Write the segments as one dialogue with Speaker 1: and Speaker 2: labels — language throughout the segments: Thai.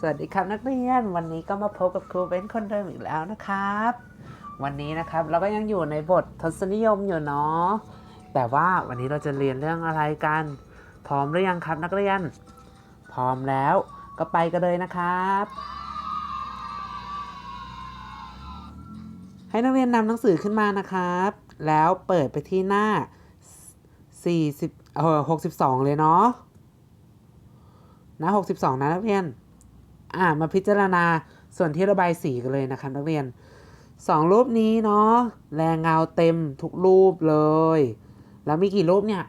Speaker 1: สวัสดีครับนักเรียน วันนี้ก็มาพบกับครูเบนคนเดิมอีกแล้วนะครับ วันนี้นะครับเราก็ยังอยู่ในบททศนิยมอยู่เนาะแต่ว่าวันนี้เราจะเรียนเรื่องอะไรกัน พร้อมหรือยังครับนักเรียน พร้อมแล้วก็ไปกันเลยนะครับ ให้นักเรียนนำหนังสือขึ้นมานะครับ แล้วเปิดไปที่หน้า40เออ62 เลยเนาะหน้า 62 นะนักเรียน อ่ามาพิจารณาส่วนที่ระบายสีกันเลยนะครับนักเรียนสองรูปนี้เนาะแรงเงาเต็มทุกรูปเลย แล้วมีกี่รูปเนี่ย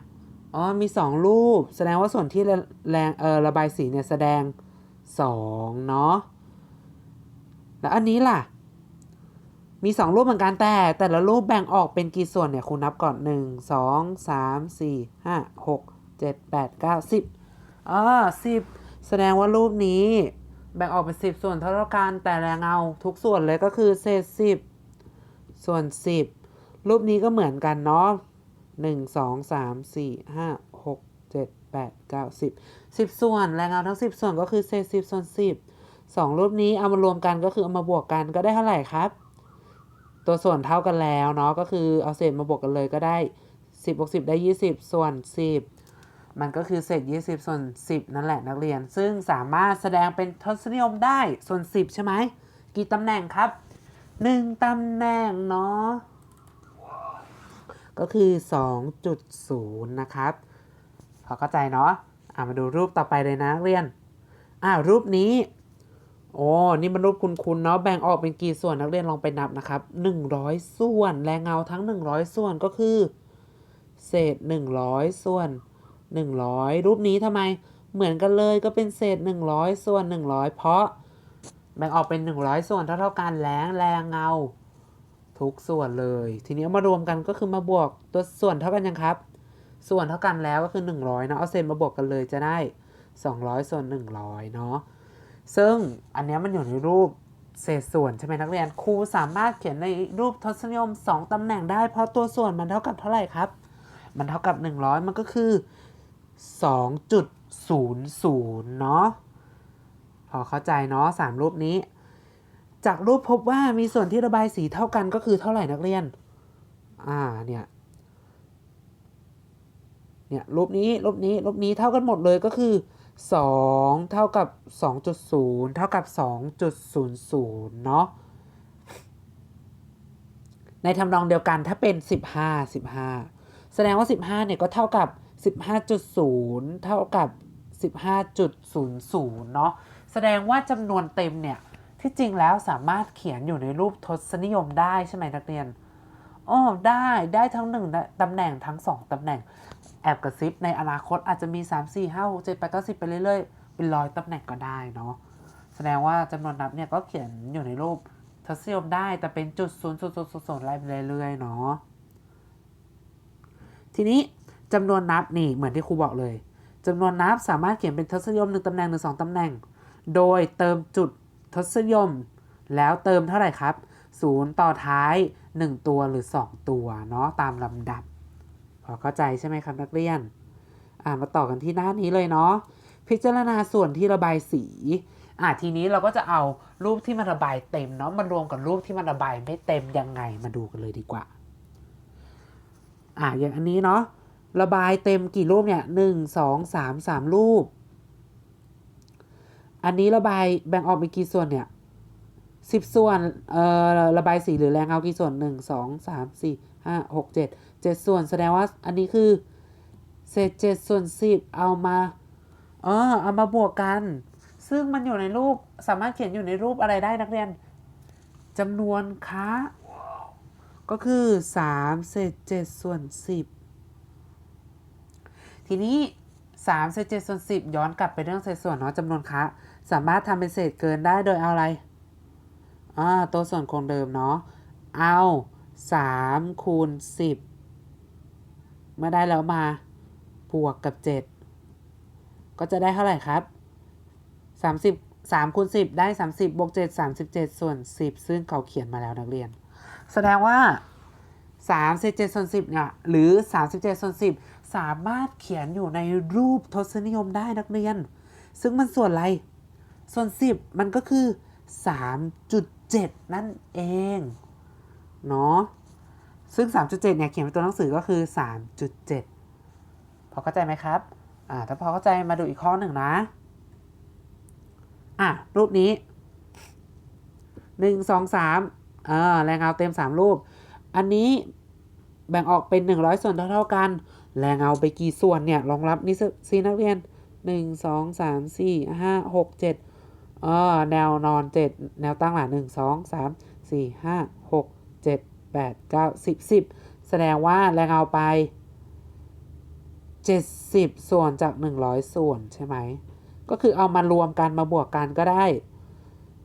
Speaker 1: อ๋อมีสองรูป แสดงว่าส่วนที่ระแรงเออระบายสีเนี่ยแสดงสองเนาะแล้วอันนี้ล่ะ มีสองรูปเหมือนกันแต่ แต่ละรูปแบ่งออกเป็นกี่ส่วนเนี่ยคุณนับก่อนหนึ่งสองสามสี่ห้าหกเจ็ดแปดเก้าสิบอ่าสิบแสดงว่ารูปนี้ แบ่งออกเป็นสิบส่วนเท่าๆกันแต่แรงเงาทุกส่วนเลยก็คือเศษสิบส่วนสิบรูปนี้ก็เหมือนกันเนาะหนึ่งสองสามสี่ห้าหกเจ็ดแปดเก้าสิบสิบส่วนแรงเงาทั้งสิบส่วนก็คือเศษสิบส่วนสิบสองรูปนี้เอามารวมกันก็คือเอามาบวกกันก็ได้เท่าไหร่ครับ ตัวส่วนเท่ากันแล้วเนาะก็คือเอาเศษมาบวกกันเลยก็ได้สิบบวกสิบได้ยี่สิบส่วนสิบ มันก็คือเศษ 20 ส่วน 10 นั่นแหละนักเรียน ซึ่งสามารถแสดงเป็นทศนิยมได้ส่วน 10 ใช่ไหม กี่ตำแหน่งครับ 1ตำแหน่งเนาะก็คือ 2.0 นะครับ พอเข้าใจเนาะอะมาดูรูปต่อไปเลยนะนักเรียน อ่ารูปนี้ โอ้ นี่มันรูปคุณๆเนาะ แบ่งออกเป็นกี่ส่วนนักเรียนลองไปนับนะครับ 100 ส่วน แรงเงาทั้ง 100 ส่วนก็คือ เศษ 100 ส่วน 100 รูปนี้ทำไมเหมือนกันเลยก็เป็นเศษ 100 ส่วน 100 เพราะแบ่งออกเป็น 100 ส่วนเท่าเท่ากันแรงแรงเงา ทุกส่วนเลย ทีนี้มารวมกันก็คือมาบวกตัวส่วนเท่ากันยังครับ ส่วนเท่ากันแล้วก็คือ 100เนาะเอาเศษมาบวกกันเลยจะได้ 200 ส่วน 100เนาะซึ่งอันนี้มันอยู่ในรูปเศษส่วนใช่ไหมนักเรียนครูสามารถเขียนในรูปทศนิยม 2ตำแหน่งได้เพราะตัวส่วนมันเท่ากับเท่าไหร่ครับ มันเท่ากับ 100 มันก็คือ 2.00 เนาะพอเข้าใจเนาะสามรูปนี้ จากรูปพบว่ามีส่วนที่ระบายสีเท่ากันก็คือเท่าไหร่นักเรียน อ่าเนี่ยเนี่ยรูปนี้รูปนี้รูปนี้เท่ากันหมดเลยก็คือ 2 เท่ากับ 2.0 เท่ากับ 2.00 เนาะในทำนองเดียวกันถ้าเป็น 15 15 แสดงว่า 15เนี่ยก็เท่ากับ 15.0 เท่ากับ 15.00 เนาะแสดงว่าจำนวนเต็มเนี่ย ที่จริงแล้วสามารถเขียนอยู่ในรูปทศนิยมได้ใช่ไหมนักเรียนอ๋อได้ได้ทั้งหนึ่งตำแหน่งทั้งสองตำแหน่ง แอบกระซิบในอนาคตอาจจะมี 3 4 5 6 7 8 9 10 ไปเรื่อยๆ เป็นร้อยตำแหน่งก็ได้เนาะแสดงว่าจำนวนนับเนี่ยก็เขียนอยู่ในรูปทศนิยมได้แต่เป็นจุดศูนย์ศูนย์ศูนย์ศูนย์ไล่ไปเรื่อยๆเนาะทีนี้ จำนวนนับนี่เหมือนที่ครูบอกเลยจำนวนนับสามารถเขียนเป็นทศนิยมหนึ่งตำแหน่งหรือสองตำแหน่ง โดยเติมจุดทศนิยม แล้วเติมเท่าไหร่ครับศูนย์ต่อท้าย 1 ตัวหรือ 2 ตัวเนาะตามลำดับ พอเข้าใจใช่ไหมครับนักเรียน อ่ามาต่อกันที่หน้านี้เลยเนาะพิจารณาส่วนที่ระบายสี อ่าทีนี้เราก็จะเอารูปที่มันระบายเต็มเนาะมารวมกับรูปที่มันระบายไม่เต็มยังไงมาดูกันเลยดีกว่า อ่าอย่างอันนี้เนาะ ระบายเต็มกี่รูปเนี่ยหนึ่งสองสามสามรูป อันนี้ระบายแบ่งออกเป็นกี่ส่วนเนี่ยสิบส่วน เอ่อ ระบายสีหรือแรงเอากี่ส่วนหนึ่งสองสามสี่ห้าหกเจ็ดเจ็ดส่วนแสดงว่าอันนี้คือเศษเจ็ดส่วนสิบเอามา เออเอามาบวกกัน ซึ่งมันอยู่ในรูปสามารถเขียนอยู่ในรูปอะไรได้นักเรียนจำนวนค้าก็คือ3เศษ7ส่วน10 ทีนี้3เศษ7ส่วน10 ย้อนกลับไปเรื่องเศษส่วนเนาะจำนวนคะสามารถทำเป็นเศษเกินได้โดยเอาอะไรอ่าตัวส่วนคงเดิมเนาะเอา3คูณ10 เมื่อได้แล้วมาบวกกับ 7 ก็จะได้เท่าไหร่ครับ 30 3คูณ10 ได้ 30บวก7 37 ส่วน 10 ซึ่งเขาเขียนมาแล้วนักเรียน แสดงว่า3เศษ7ส่วน10เนี่ยหรือ 37ส่วน10 สามารถเขียนอยู่ในรูปทศนิยมได้นักเรียน ซึ่งมันส่วนอะไร ส่วน 10 มันก็คือ 3.7 นั่นเอง เนาะ ซึ่ง 3.7 เนี่ย เขียนเป็นตัวหนังสือก็คือ 3.7 พอเข้าใจไหมครับ อ่า ถ้าพอเข้าใจมาดูอีกข้อหนึ่งนะ อะ รูปนี้หนึ่งสองสามเออแรงเงาเต็มสามรูป อันนี้แบ่งออกเป็น 100 ส่วนเท่าๆกัน แรงเงาไปกี่ส่วนเนี่ยรองรับนี่สินักเรียน 1 2 3 4 5 6 7เออแนวนอน 7 แนวตั้งหลัง1 2 3 4 5 6 7 8 9 10 10 แสดงว่าแรงเงาไป 70 ส่วนจาก 100 ส่วนใช่ไหม ก็คือเอามารวมกันมาบวกกันก็ได้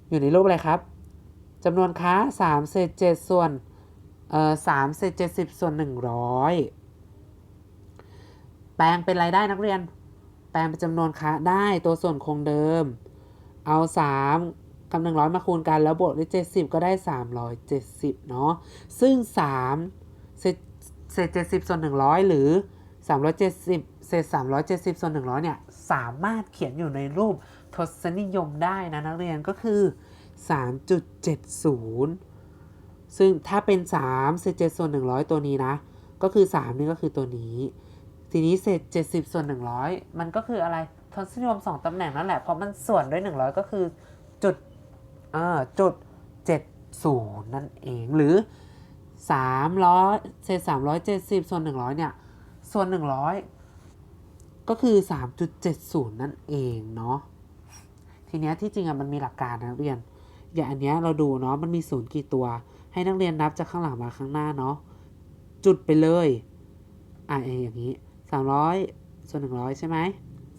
Speaker 1: อยู่ในรูปอะไรครับจำนวนค้า3เศษ7ส่วนเอ่อ3เศษ70 ส่วน 100 แปลงเป็นรายได้นักเรียน แปลงเป็นจำนวนค้าได้ตัวส่วนคงเดิม เอา3กับ100 มาคูณกันแล้วบวกด้วย70 ก็ได้ 370 เนาะซึ่ง 3 เศษเศษ70 ส่วน 100 หรือ 370 เศษ 370 ส่วน 100 เนี่ย สามารถเขียนอยู่ในรูปทศนิยมได้นะนักเรียนก็คือ 3.70 ซึ่งถ้าเป็น3เศษ7ส่วน 100 ตัวนี้นะ ก็คือ 3 นี่ก็คือตัวนี้ ทีนี้เศษ 70 ส่วน 100 มันก็คืออะไรทศนิยม2ตำแหน่งนั่นแหละเพราะมันส่วนด้วย 100 ก็คือจุดเอ่อจุด 70 นั่นเองหรือ 300เศษ370 ส่วน 100 เนี่ย ส่วน 100 ก็คือ 3.70 นั่นเองเนาะทีเนี้ยที่จริงอะมันมีหลักการนะนักเรียน อย่างอันเนี้ยเราดูเนาะมันมีศูนย์กี่ตัว ให้นักเรียนนับจากข้างหลังมาข้างหน้าเนาะจุดไปเลยอะอย่างนี้ 300ส่วน100 ใช่ไหม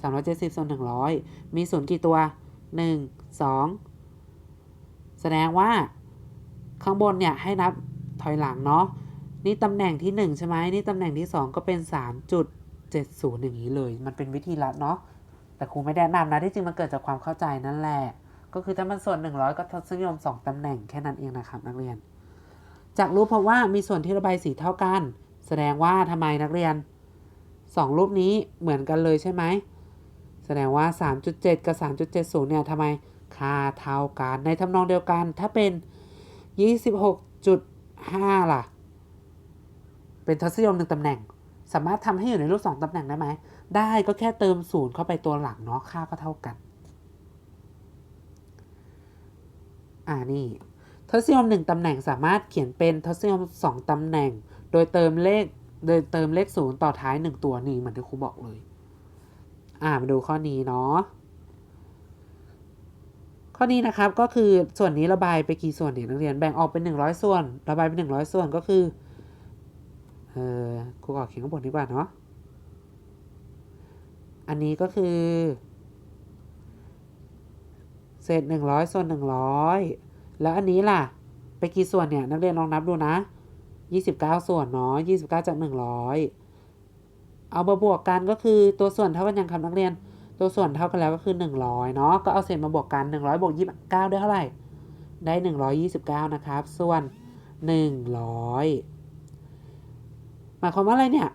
Speaker 1: 370ส่วน100 มีศูนย์กี่ตัว 1 2 แสดงว่าข้างบนเนี่ยให้นับถอยหลังเนาะนี่ตำแหน่งที่ 1 ใช่ไหมนี่ตำแหน่งที่ 2 ก็เป็น 3.70 อย่างนี้เลย มันเป็นวิธีลัดเนาะแต่ครูไม่แนะนำนะที่จริงมันเกิดจากความเข้าใจนั่นแหละ ก็คือถ้ามันส่วน 100 ก็ทศนิยม 2ตำแหน่งแค่นั้นเองนะครับนักเรียน จากรูปเพราะว่ามีส่วนที่ระบายสีเท่ากัน แสดงว่าทำไมนักเรียน 2 รูปนี้เหมือนกันเลยใช่ไหม แสดงว่า 3.7 กับ 3.70 เนี่ยทำไมค่าเท่ากัน ในทำนองเดียวกัน ถ้าเป็น 26.5 ล่ะ เป็นทศนิยมหนึ่งตำแหน่ง สามารถทำให้อยู่ในรูป 2ตำแหน่งได้ไหม ได้ก็แค่เติมศูนย์เข้าไปตัวหลังเนาะ ค่าก็เท่ากัน อ่านี่ทศนิยม1ตำแหน่งสามารถเขียนเป็นทศนิยม2ตำแหน่ง โดยเติมเลข โดยเติมเลขศูนย์ต่อท้าย1ตัวนี่เหมือนที่ครูบอกเลย อ่ามาดูข้อนี้เนาะข้อนี้นะครับก็คือส่วนนี้ระบายไปกี่ส่วนเนี่ยนักเรียนแบ่งออกเป็น 100 ส่วน ระบายเป็น 100 ส่วนก็คือเออครูขอเขียนข้างบนดีกว่าเนาะอันนี้ก็คือ เศษ100 ส่วน 100 แล้วอันนี้ล่ะ ไปกี่ส่วนเนี่ยนักเรียนลองนับดูนะ 29 ส่วนเนาะ29 จาก 100 เอามาบวกกันก็คือตัวส่วนเท่ากันยังครับนักเรียน ตัวส่วนเท่ากันแล้วก็คือ 100 เนาะ ก็เอาเศษมาบวกกัน 100 บวก 29 ได้เท่าไหร่ ได้ 129 นะครับ ส่วน 100 หมายความว่าอะไรเนี่ย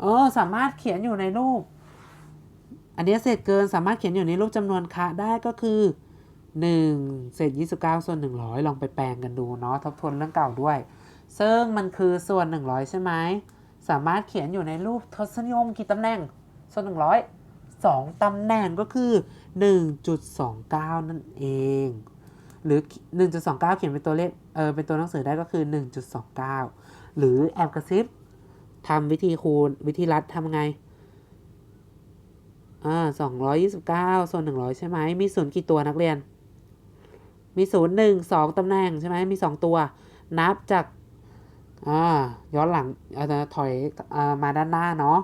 Speaker 1: เออ สามารถเขียนอยู่ในรูป อันนี้เศษเกินสามารถเขียนอยู่ในรูปจำนวนคะได้ก็คือ1เศษ29 ส่วน 100 ลองไปแปลงกันดูเนาะ ทบทวนเรื่องเก่าด้วย ซึ่งมันคือส่วน 100 ใช่ไหม สามารถเขียนอยู่ในรูปทศนิยมกี่ตำแหน่ง ส่วน 100 2ตำแหน่งก็คือ 1.29 นั่นเอง หรือ 1.29 เขียนเป็นตัวเลข เออ เป็นตัวหนังสือได้ก็คือ 1.29 หรือแอบกระซิบทำวิธีคูณวิธีรัดทำไง อ่าสองร้อยยี่สิบเก้าส่วนหนึ่งร้อยใช่ไหม มีศูนย์กี่ตัวนักเรียน มีศูนย์หนึ่งสองตำแหน่งใช่ไหม มีสองตัว นับจาก อ่าย้อนหลังอาจะถอยอ่ามาด้านหน้าเนาะ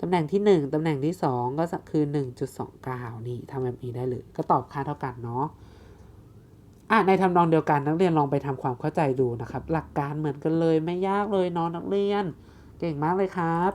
Speaker 1: ตำแหน่งที่หนึ่งตำแหน่งที่สองก็คือหนึ่งจุดสองเก้านี่ทำแบบนี้ได้เลยก็ตอบค่าเท่ากันเนาะอะในทำนองเดียวกันนักเรียนลองไปทำความเข้าใจดูนะครับ หลักการเหมือนกันเลยไม่ยากเลยเนาะนักเรียน เก่งมากเลยครับ